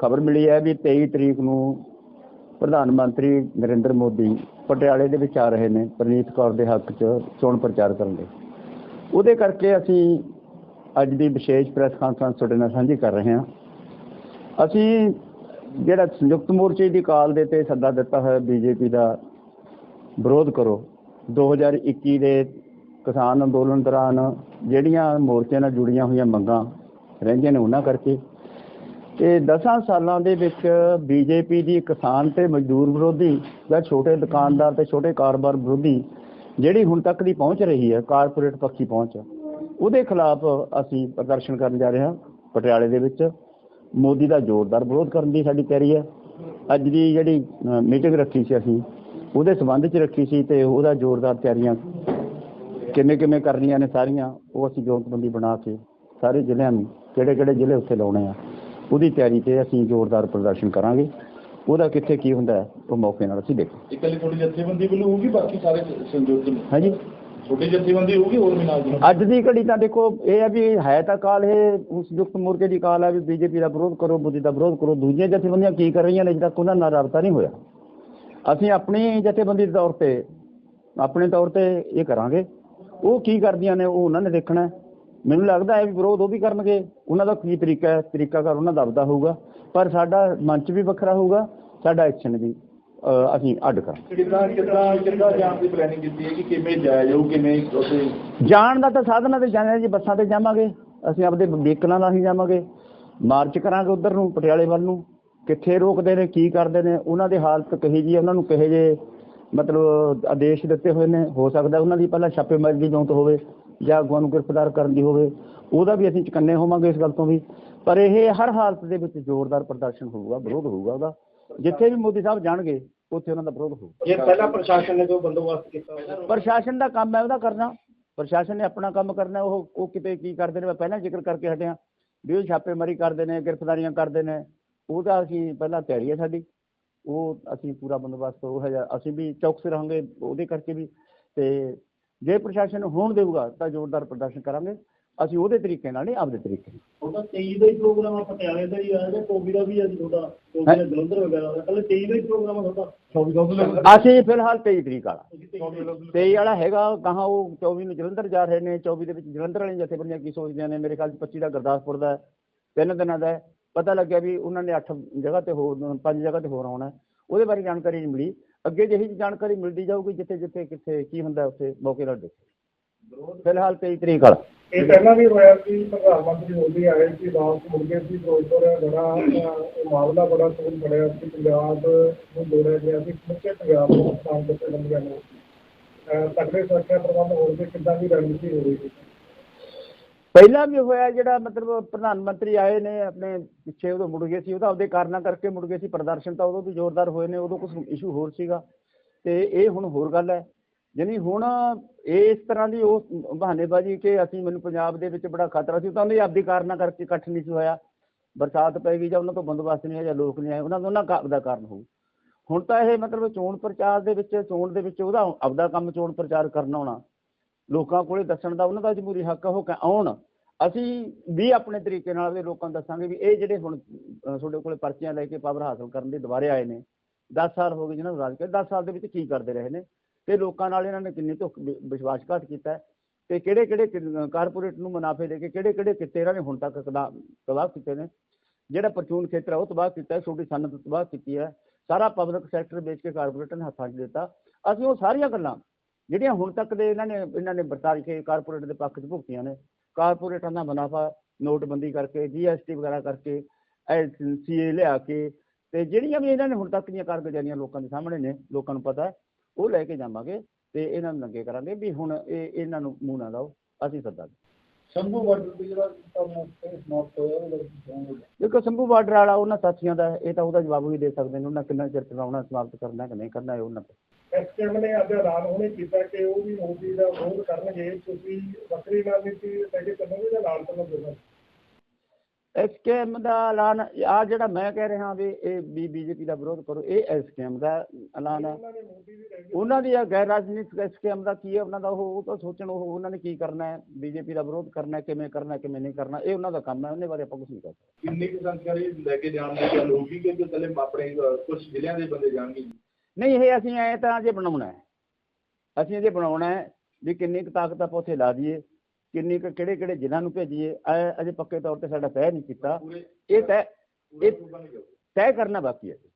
ਖਬਰ ਮਿਲੀ ਹੈ ਵੀ 23 ਤਰੀਕ ਨੂੰ ਪ੍ਰਧਾਨ ਮੰਤਰੀ ਨਰਿੰਦਰ ਮੋਦੀ ਪਟਿਆਲੇ ਦੇ ਵਿੱਚ ਆ ਰਹੇ ਨੇ, ਪ੍ਰਨੀਤ ਕੌਰ ਦੇ ਹੱਕ 'ਚ ਚੋਣ ਪ੍ਰਚਾਰ ਕਰਨ ਲਈ ਉਹਦੇ ਕਰਕੇ ਅਸੀਂ ਅੱਜ ਦੀ ਵਿਸ਼ੇਸ਼ ਪ੍ਰੈਸ ਕਾਨਫਰੰਸ ਤੁਹਾਡੇ ਨਾਲ ਸਾਂਝੀ ਕਰ ਰਹੇ ਹਾਂ। ਅਸੀਂ ਜਿਹੜਾ ਸੰਯੁਕਤ ਮੋਰਚੇ ਦੀ ਕਾਲ ਦੇ ਤੇ ਸੱਦਾ ਦਿੱਤਾ ਹੋਇਆ ਬੀਜੇਪੀ ਦਾ ਵਿਰੋਧ ਕਰੋ 2021 ਦੇ ਕਿਸਾਨ ਅੰਦੋਲਨ ਦੌਰਾਨ ਜਿਹੜੀਆਂ ਮੋਰਚੇ ਨਾਲ ਜੁੜੀਆਂ ਹੋਈਆਂ ਮੰਗਾਂ ਰਹਿੰਦੀਆਂ ਨੇ ਉਹਨਾਂ ਕਰਕੇ ਤੇ 10 ਸਾਲਾਂ ਦੇ ਵਿੱਚ ਬੀਜੇਪੀ ਦੀ ਕਿਸਾਨ ਤੇ ਮਜ਼ਦੂਰ ਵਿਰੋਧੀ ਜਾਂ ਛੋਟੇ ਦੁਕਾਨਦਾਰ ਤੇ ਛੋਟੇ ਕਾਰੋਬਾਰ ਵਿਰੋਧੀ ਜਿਹੜੀ ਹੁਣ ਤੱਕ ਦੀ ਪਹੁੰਚ ਰਹੀ ਹੈ, ਕਾਰਪੋਰੇਟ ਪੱਖੀ ਪਹੁੰਚ, ਉਹਦੇ ਖਿਲਾਫ ਅਸੀਂ ਪ੍ਰਦਰਸ਼ਨ ਕਰਨ ਜਾ ਰਹੇ ਹਾਂ ਪਟਿਆਲੇ ਦੇ ਵਿੱਚ। ਮੋਦੀ ਦਾ ਜ਼ੋਰਦਾਰ ਵਿਰੋਧ ਕਰਨ ਦੀ ਸਾਡੀ ਤਿਆਰੀ ਹੈ। ਅੱਜ ਦੀ ਜਿਹੜੀ ਮੀਟਿੰਗ ਰੱਖੀ ਸੀ ਅਸੀਂ, ਉਹਦੇ ਸੰਬੰਧ 'ਚ ਰੱਖੀ ਸੀ ਤੇ ਉਹਦਾ ਜ਼ੋਰਦਾਰ ਤਿਆਰੀਆਂ ਕਿਵੇਂ ਕਿਵੇਂ ਕਰਨੀਆਂ ਨੇ ਸਾਰੀਆਂ, ਉਹ ਅਸੀਂ ਜੋਤਬੰਦੀ ਬਣਾ ਕੇ ਸਾਰੇ ਜ਼ਿਲ੍ਹਿਆਂ ਨੂੰ ਕਿਹੜੇ ਕਿਹੜੇ ਜ਼ਿਲ੍ਹੇ ਉੱਥੇ ਲਾਉਣੇ ਆ। ਉਹਦੀ ਤਿਆਰੀ ਤੇ ਅਸੀਂ ਜ਼ੋਰਦਾਰ ਪ੍ਰਦਰਸ਼ਨ ਕਰਾਂਗੇ। ਉਹਦਾ ਕਿੱਥੇ ਕੀ ਹੁੰਦਾ ਹੈ, ਉਹ ਮੌਕੇ ਨਾਲ ਅਸੀਂ ਦੇਖਾਂਗੇ। ਇਕੱਲੀ ਤੁਹਾਡੀ ਜਥੇਬੰਦੀ ਵੱਲੋਂ ਹੋਊਗੀ ਬਾਕੀ ਸਾਰੇ ਸੰਯੁਕਤ ਨੇ? ਹਾਂਜੀ। ਛੋਟੀ ਜਥੇਬੰਦੀ ਹੋਊਗੀ ਹੋਰ ਵੀ ਨਾਲ ਦੀ ਅੱਜ ਦੀ ਘੜੀ ਤਾਂ ਦੇਖੋ ਇਹ ਹੈ ਵੀ ਹੈ ਤਾਂ ਕਾਲ ਇਹ ਉਸ ਸੰਯੁਕਤ ਮੋਰਚੇ ਦੀ ਕਾਲ ਹੈ ਵੀ ਬੀਜੇਪੀ ਦਾ ਵਿਰੋਧ ਕਰੋ ਮੋਦੀ ਦਾ ਵਿਰੋਧ ਕਰੋ। ਦੂਜੀਆਂ ਜਥੇਬੰਦੀਆਂ ਕੀ ਕਰ ਰਹੀਆਂ ਨੇ ਤੱਕ ਉਹਨਾਂ ਨਾਲ ਰਾਬਤਾ ਨਹੀਂ ਹੋਇਆ। ਅਸੀਂ ਆਪਣੀ ਜਥੇਬੰਦੀ ਦੇ ਤੌਰ ਤੇ ਆਪਣੇ ਤੌਰ ਤੇ ਇਹ ਕਰਾਂਗੇ। ਉਹ ਕੀ ਕਰਦੀਆਂ ਨੇ ਉਹ ਉਹਨਾਂ ਨੇ ਦੇਖਣਾ ਹੈ। ਮੈਨੂੰ ਲੱਗਦਾ ਹੈ ਵੀ ਵਿਰੋਧ ਉਹ ਵੀ ਕਰਨਗੇ। ਉਹਨਾਂ ਦਾ ਕੀ ਤਰੀਕਾ ਹੈ? ਤਰੀਕਾਕਾਰ ਉਹਨਾਂ ਦਾ ਆਪਦਾ ਹੋਊਗਾ। ਪਰ ਸਾਡਾ ਮੰਚ ਵੀ ਵੱਖਰਾ ਹੋਊਗਾ ਸਾਡਾ ਐਕਸ਼ਨ ਵੀ ਅਸੀਂ ਅੱਡ ਕਰਾਂਗੇ। ਕਿੱਦਾਂ ਕਿੱਦਾਂ ਕਿੱਦਾਂ ਜਾਣ ਦੀ ਪਲੈਨਿੰਗ ਕੀਤੀ ਹੈ ਕਿ ਕਿਵੇਂ ਜਾਇਆ ਜਾਊ ਕਿਵੇਂ ਉੱਥੇ ਜਾਣ ਦਾ ਤਾਂ ਸਾਧਨਾਂ ਤੇ ਜਾਣਾ ਜੀ ਬੱਸਾਂ ਤੇ ਜਾਵਾਂਗੇ। ਅਸੀਂ ਆਪਦੇ ਵਹੀਕਲਾਂ ਨਾਲ ਹੀ ਜਾਵਾਂਗੇ। ਮਾਰਚ ਕਰਾਂਗੇ ਉਧਰ ਨੂੰ ਪਟਿਆਲੇ ਵੱਲ ਨੂੰ। ਕਿੱਥੇ ਰੋਕਦੇ ਨੇ ਕੀ ਕਰਦੇ ਨੇ ਉਹਨਾਂ ਦੀ ਹਾਲਤ ਕਹੀ ਜੀ ਉਹਨਾਂ ਨੂੰ ਕਹੇ ਜੇ ਮਤਲਬ ਆਦੇਸ਼ ਦਿੱਤੇ ਹੋਏ ਨੇ। ਹੋ ਸਕਦਾ ਉਹਨਾਂ ਦੀ ਪਹਿਲਾਂ ਛਾਪੇਮਾਰੀ ਦੀ ਜੌਂਤ ਹੋਵੇ। ਜਾਂ ਅਗਵਾਂ ਨੂੰ ਗ੍ਰਿਫਤਾਰ ਕਰਨ ਦੀ ਹੋਵੇ ਉਹਦਾ ਵੀ ਅਸੀਂ ਚੁਕੰਨੇ ਹੋਵਾਂਗੇ ਇਸ ਗੱਲ ਤੋਂ ਵੀ। ਪਰ ਇਹ ਹਰ ਹਾਲਤ ਦੇ ਵਿੱਚ ਜ਼ੋਰਦਾਰ ਪ੍ਰਦਰਸ਼ਨ ਹੋਊਗਾ ਵਿਰੋਧ ਹੋਊਗਾ ਉਹਦਾ। ਜਿੱਥੇ ਵੀ ਮੋਦੀ ਸਾਹਿਬ ਜਾਣਗੇ ਉੱਥੇ ਉਹਨਾਂ ਦਾ ਵਿਰੋਧ ਹੋਊਗਾ। ਜੇ ਪਹਿਲਾਂ ਪ੍ਰਸ਼ਾਸਨ ਨੇ ਜੋ ਬੰਦੋਬਸਤ ਕੀਤਾ ਪ੍ਰਸ਼ਾਸਨ ਦਾ ਕੰਮ ਹੈ ਉਹਦਾ ਕਰਨਾ ਪ੍ਰਸ਼ਾਸਨ ਨੇ ਆਪਣਾ ਕੰਮ ਕਰਨਾ ਉਹ ਉਹ ਕਿਤੇ ਕੀ ਕਰਦੇ ਨੇ ਮੈਂ ਪਹਿਲਾਂ ਜ਼ਿਕਰ ਕਰਕੇ ਹਟਿਆ। ਵੀ ਉਹ ਛਾਪੇਮਾਰੀ ਕਰਦੇ ਨੇ ਗ੍ਰਿਫਤਾਰੀਆਂ ਕਰਦੇ ਨੇ ਉਹਦਾ ਅਸੀਂ ਪਹਿਲਾਂ ਤਿਆਰੀ ਹੈ ਸਾਡੀ। ਉਹ ਅਸੀਂ ਪੂਰਾ ਬੰਦੋਬਸਤ ਉਹ ਹੈ ਅਸੀਂ ਵੀ ਚੌਕਸ ਰਹਾਂਗੇ ਉਹਦੇ ਕਰਕੇ ਵੀ। ਤੇ ਜੇ ਪ੍ਰਸ਼ਾਸਨ ਹੋਣ ਦੇਊਗਾ ਤਾਂ ਜ਼ੋਰਦਾਰ ਪ੍ਰਦਰਸ਼ਨ ਕਰਾਂਗੇ। ਅਸੀਂ ਉਹਦੇ ਤਰੀਕੇ ਨਾਲ ਨਹੀਂ ਆਪਦੇ ਤਰੀਕੇ ਨਾਲ। ਉਹਦਾ 23 ਦਾ ਹੀ ਪ੍ਰੋਗਰਾਮ ਆ ਪਟਿਆਲੇ ਦਾ ਹੀ ਆ ਜਾਂ ਕੋਬੀ ਦਾ ਵੀ ਆ ਜੀ ਤੁਹਾਡਾ ਕੋਬੀ ਦਾ ਜਲੰਧਰ ਵਗੈਰਾ ਦਾ ਕੱਲ 23 ਦਾ ਹੀ ਪ੍ਰੋਗਰਾਮ ਆ ਤੁਹਾਡਾ। 24 ਦਾ ਅਸੀਂ ਫਿਲਹਾਲ 23 ਤਰੀਕ ਵਾਲਾ। 23 ਵਾਲਾ ਹੈਗਾ ਕਹਾਂ ਉਹ 24 ਨੂੰ ਜਲੰਧਰ ਜਾ ਰਹੇ ਨੇ 24 ਦੇ ਵਿੱਚ ਜਲੰਧਰ ਵਾਲੀਆਂ ਜਥੇਬੰਦੀਆਂ ਕੀ ਸੋਚਦੀਆਂ ਨੇ? ਮੇਰੇ ਖਿਆਲ 'ਚ 25 ਦਾ ਗੁਰਦਾਸਪੁਰ ਦਾ ਤਿੰਨ ਦਿਨਾਂ ਦਾ। ਪਤਾ ਲੱਗਿਆ ਵੀ ਉਹਨਾਂ ਨੇ 8 ਜਗ੍ਹਾ ਤੇ ਹੋਰ ਪੰਜ ਜਗ੍ਹਾ ਤੇ ਹੋਰ ਆਉਣਾ ਹੈ। ਉਹਦੇ ਬਾਰੇ ਜਾਣਕਾਰੀ ਨਹੀਂ ਮਿਲੀ। ਅੱਗੇ ਜਿਹੀ ਜਾਣਕਾਰੀ ਮਿਲਦੀ ਜਾਊਗੀ ਜਿੱਥੇ ਜਿੱਥੇ ਕਿੱਥੇ ਕੀ ਹੁੰਦਾ ਉੱਥੇ ਮੌਕੇ ਨਾਲ ਦੇਖੋ। ਫਿਲਹਾਲ 23 ਤਰੀਕ ਵਾਲਾ। ਇਹ ਪਹਿਲਾਂ ਵੀ ਹੋਇਆ ਕਿ ਪ੍ਰਧਾਨ ਮੰਤਰੀ ਮੋਦੀ ਆਏ ਸੀ ਵਾਪਸ ਮੁੜ ਗਏ ਸੀ, ਫਿਰੋਜ਼ਪੁਰ ਬੜਾ, ਇਹ ਮਾਮਲਾ ਬੜਾ ਸੋਚ ਬੜਿਆ ਸੀ, ਪੰਜਾਬ ਨੂੰ ਜੋੜਿਆ ਗਿਆ ਸੀ, ਸਮੁੱਚੇ ਪੰਜਾਬ ਨੂੰ ਨੁਕਸਾਨ ਦਿੱਤੇ ਲੰਗਿਆ ਤਕੜੇ ਸੁਰੱਖਿਆ ਪ੍ਰਬੰਧ ਹੋਣ ਦੇ ਕਿੱਦਾਂ ਦੀ ਰਣਨੀਤੀ ਹੋ ਰਹੀ ਸੀ ਪਹਿਲਾਂ ਵੀ ਹੋਇਆ ਜਿਹੜਾ ਮਤਲਬ ਪ੍ਰਧਾਨ ਮੰਤਰੀ ਆਏ ਨੇ, ਆਪਣੇ ਪਿੱਛੇ ਉਦੋਂ ਮੁੜ ਗਏ ਸੀ ਉਹ ਤਾਂ ਆਪਦੇ ਕਾਰਨਾਂ ਕਰਕੇ ਮੁੜ ਗਏ ਸੀ, ਪ੍ਰਦਰਸ਼ਨ ਤਾਂ ਉਦੋਂ ਵੀ ਜ਼ੋਰਦਾਰ ਹੋਏ ਨੇ, ਉਦੋਂ ਕੁਝ ਇਸ਼ੂ ਹੋਰ ਸੀਗਾ। ਤੇ ਇਹ ਹੁਣ ਹੋਰ ਗੱਲ ਹੈ, ਯਾਨੀ ਹੁਣ ਇਸ ਤਰ੍ਹਾਂ ਦੀ ਉਹ ਬਹਾਨੇਬਾਜ਼ੀ ਕਿ ਅਸੀਂ ਮੈਨੂੰ ਪੰਜਾਬ ਦੇ ਵਿੱਚ ਬੜਾ ਖਤਰਾ ਸੀ, ਤਾਂ ਉਹਨੇ ਆਪਦੀ ਕਾਰਨਾਂ ਕਰਕੇ ਇਕੱਠ ਨਹੀਂ ਸੀ ਹੋਇਆ। ਬਰਸਾਤ ਪੈ ਗਈ ਜਾਂ ਉਹਨਾਂ ਤੋਂ ਬੰਦੋਬਸਤ ਨਹੀਂ ਹੈ ਜਾਂ ਲੋਕ ਨਹੀਂ ਆਏ, ਉਹਨਾਂ ਦਾ ਉਹਨਾਂ ਕਾ- ਦਾ ਕਾਰਨ ਹੋਊ। ਹੁਣ ਤਾਂ ਇਹ ਮਤਲਬ ਚੋਣ ਪ੍ਰਚਾਰ ਦੇ ਵਿੱਚ, ਚੋਣ ਦੇ ਵਿੱਚ ਉਹਦਾ ਆਪਦਾ ਕੰਮ ਚੋਣ ਪ੍ਰਚਾਰ ਕਰਨਾ ਹੋਣਾ। ਲੋਕਾਂ ਕੋਲੇ ਦੱਸਣ ਦਾ ਉਹਨਾਂ ਦਾ ਜਮਹੂਰੀ ਹੱਕ ਆ ਉਹ ਆਉਣ। ਅਸੀਂ ਵੀ ਆਪਣੇ ਤਰੀਕੇ ਨਾਲ ਦੇ ਲੋਕਾਂ ਨੂੰ ਦੱਸਾਂਗੇ ਵੀ ਇਹ ਜਿਹੜੇ ਹੁਣ ਤੁਹਾਡੇ ਕੋਲੇ ਪਰਚੀਆਂ ਲੈ ਕੇ ਪਾਵਰ ਹਾਸਲ ਕਰਨ ਦੇ ਦੁਬਾਰੇ ਆਏ ਨੇ 10 ਸਾਲ ਹੋ ਗਏ ਜਿਹਨਾਂ ਨੂੰ ਰਾਜ ਕਰ 10 ਸਾਲ ਦੇ ਵਿੱਚ ਕੀ ਕਰਦੇ ਰਹੇ ਨੇ? ਤੇ ਲੋਕਾਂ ਨਾਲ ਇਹਨਾਂ ਨੇ ਕਿੰਨੀ ਧੋਖ, ਵਿ- ਵਿਸ਼ਵਾਸਘਾਤ ਕੀਤਾ ਹੈ? ਤੇ ਕਿਹੜੇ ਕਿਹੜੇ ਕਾਰਪੋਰੇਟ ਨੂੰ ਮੁਨਾਫੇ ਦੇ ਕੇ ਕਿਹੜੇ ਕਿਹੜੇ ਕਿੱਤੇ ਇਹਨਾਂ ਨੇ ਹੁਣ ਤੱਕ ਤਬਾਹ ਤਬਾਹ ਕੀਤੇ ਨੇ? ਜਿਹੜਾ ਪਰਚੂਨ ਖੇਤਰ ਹੈ ਉਹ ਤਬਾਹ ਕੀਤਾ ਹੈ, ਛੋਟੀ ਸਨਅਤ ਤਬਾਹ ਕੀਤੀ ਹੈ। ਸਾਰਾ ਪਬਲਿਕ ਸੈਕਟਰ ਵੇਚ ਕੇ ਕਾਰਪੋਰੇਟ ਨੇ ਹੱਥਾਂ 'ਚ ਦਿੱਤਾ। ਅਸੀਂ ਉਹ ਸਾਰੀਆਂ ਗੱਲਾਂ ਜਿਹੜੀਆਂ ਹੁਣ ਤੱਕ ਦੇ ਇਹਨਾਂ ਨੇ ਇਹਨਾਂ ਨੇ ਵਰਤਾਰ ਕਾਰਪੋਰੇਟ ਦੇ ਪੱਖ 'ਚ ਭੁਗਤੀਆਂ ਨੇ। ਕਾਰਪੋਰੇਟਾਂ ਦਾ ਮੁਨਾਫਾ, ਨੋਟਬੰਦੀ ਕਰਕੇ ਜੀਐਸਟੀ ਵਗੈਰਾ ਕਰਕੇ ਸੀਏ ਲਿਆ ਕੇ ਤੇ ਜਿਹੜੀਆਂ ਵੀ ਇਹਨਾਂ ਨੇ ਹੁਣ ਤੱਕ ਦੀਆਂ ਕਾਰਗੁਜ਼ਾਰੀਆਂ ਲੋਕਾਂ ਦੇ ਸਾਹਮਣੇ ਨੇ, ਲੋਕਾਂ ਨੂੰ ਪਤਾ, ਉਹ ਲੈ ਕੇ ਜਾਵਾਂਗੇ ਤੇ ਇਹਨਾਂ ਨੂੰ ਨੰਗੇ ਕਰਾਂਗੇ ਵੀ ਹੁਣ ਇਹ, ਇਹਨਾਂ ਨੂੰ ਮੂੰਹ ਨਾ ਲਾਓ, ਅਸੀਂ ਸੱਦਾਂਗੇ ਸ਼ੰਭੂ ਬਾਰਡਰ ਤੇ ਜਿਹੜਾ ਤੁਹਾਨੂੰ ਸਮਾਪਤ ਹੋਇਆ ਉਹਦਾ ਦੇਖੋ ਸੰਭੂ ਬਾਰਡਰ ਵਾਲਾ ਉਹਨਾਂ ਸਾਥੀਆਂ ਦਾ ਇਹ ਤਾਂ ਉਹਦਾ ਜਵਾਬ ਵੀ ਦੇ ਸਕਦੇ ਨੇ ਉਹਨਾਂ ਕਿੰਨਾ ਚਿਰ ਚਲਾਉਣਾ ਸਮਾਪਤ ਕਰਨਾ ਕਿ ਨਹੀਂ ਕਰਨਾ ਇਹ ਉਹਨਾਂ ਤੇ। ਐਸਕੇਐਮ ਨੇ ਅੱਜ ਐਲਾਨ ਹੁਣੇ ਕੀਤਾ ਕਿ ਉਹ ਵੀ ਮੋਦੀ ਦਾ ਵਿਰੋਧ ਕਰਨਗੇ ਤੁਸੀਂ ਵੱਖਰੀ ਰਣਨੀਤੀ ਲੈ ਕੇ ਚੱਲੋਗੇ ਜਾਂ ਨਾਲ ਚੱਲੋਗੇ ਐਸਕੇਐਮ ਦਾ ਐਲਾਨ ਆ ਜਿਹੜਾ ਮੈਂ ਕਹਿ ਰਿਹਾ ਵੀ ਇਹ ਵੀ ਬੀਜੇਪੀ ਦਾ ਵਿਰੋਧ ਕਰੋ ਇਹ ਐਸਕੇਐਮ ਦਾ ਐਲਾਨ ਹੈ। ਉਹਨਾਂ ਦੀ ਉਹਨਾਂ ਇਹ ਗੈਰ ਰਾਜਨੀਤਿਕ ਐਸਕੇਐਮ ਦਾ ਕੀ ਹੈ ਉਹਨਾਂ ਦਾ ਉਹ ਤਾਂ ਸੋਚਣ ਉਹ ਉਹਨਾਂ ਨੇ ਕੀ ਕਰਨਾ ਹੈ ਬੀਜੇਪੀ ਦਾ ਵਿਰੋਧ ਕਰਨਾ ਹੈ, ਕਿਵੇਂ ਕਰਨਾ ਕਿਵੇਂ ਨਹੀਂ ਕਰਨਾ ਇਹ ਉਹਨਾਂ ਦਾ ਕੰਮ ਹੈ ਉਹਦੇ ਬਾਰੇ ਆਪਾਂ ਕੁਝ ਨਹੀਂ ਕਰ ਸਕਦੇ। ਕਿੰਨੀ ਕੁ ਸੰਖਿਆ ਲੈ ਕੇ ਜਾਣ ਦੀ ਗੱਲ ਹੋਊਗੀ ਕਿ ਕੱਲੇ ਆਪਣੇ ਕੁਝ ਜ਼ਿਲ੍ਹਿਆਂ ਦੇ ਬੰਦੇ ਜਾਣਗੇ ਨਹੀਂ ਇਹ ਅਸੀਂ ਐ ਤਾਂ ਜੇ ਬਣਾਉਣਾ ਹੈ। ਅਸੀਂ ਅਜੇ ਬਣਾਉਣਾ ਹੈ ਵੀ ਕਿੰਨੀ ਕੁ ਤਾਕਤ ਆਪਾਂ ਉੱਥੇ ਲਾ ਦਈਏ। ਕਿੰਨੀ ਕੁ ਕਿਹੜੇ ਕਿਹੜੇ ਜ਼ਿਲ੍ਹਿਆਂ ਨੂੰ ਭੇਜੀਏ ਅਜੇ ਪੱਕੇ ਤੌਰ ਤੇ ਸਾਡਾ ਤੈਅ ਨਹੀਂ ਕੀਤਾ। ਇਹ ਤੈਅ ਇਹ- ਤੈਅ ਕਰਨਾ ਬਾਕੀ ਹੈ।